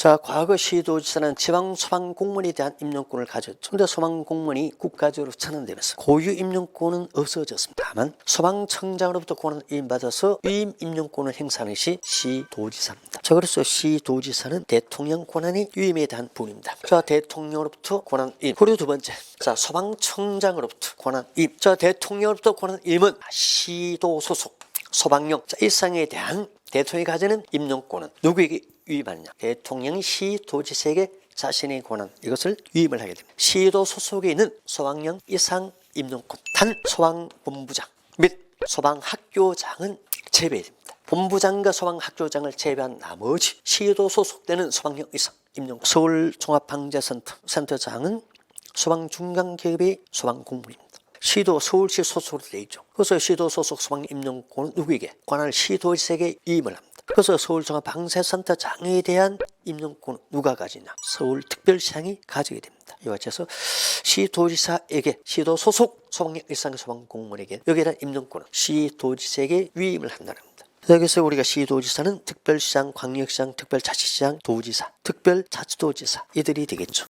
자, 과거 시도지사는 지방 소방 공무원에 대한 임명권을 가졌죠. 근데 소방 공무원이 국가적으로 천연되면서 고유 임명권은 없어졌습니다. 다만 소방청장으로부터 권한을 위임받아서 위임 임명권을 행사하는 것이 시도지사입니다. 자, 그래서 시도지사는 대통령 권한이 위임에 대한 부분입니다. 자, 대통령으로부터 권한 위임. 그리고 두 번째, 자, 소방청장으로부터 권한 위임. 자, 대통령으로부터 권한 위임은 시도 소속 소방령 자, 일상에 대한 대통령이 가지는 임명권은 누구에게 위임하느냐? 대통령이 시도지사에게 자신의 권한 이것을 위임을 하게 됩니다. 시도 소속에 있는 소방령 이상 임명권 단 소방본부장 및 소방학교장은 제외됩니다. 본부장과 소방학교장을 제외한 나머지 시도 소속되는 소방령 이상 임명 서울 종합방재센터 센터장은 소방중간기업의 소방공무원입니다. 시도 서울시 소속으로 되어 있죠. 그래서 시도 소속 소방 임명권은 누구에게 관할 시도지사에게 위임을 합니다. 그래서 서울종합방세센터 장에 대한 임명권은 누가 가지냐? 서울특별시장이 가지게 됩니다. 이와 같이 해서 시도지사에게 시도 소속 소방역 일상 소방공무원에게 여기에 대한 임명권은 시도지사에게 위임을 한다는 겁니다. 여기서 우리가 시도지사는 특별시장, 광역시장, 특별자치시장, 도지사, 특별자치도지사 이들이 되겠죠.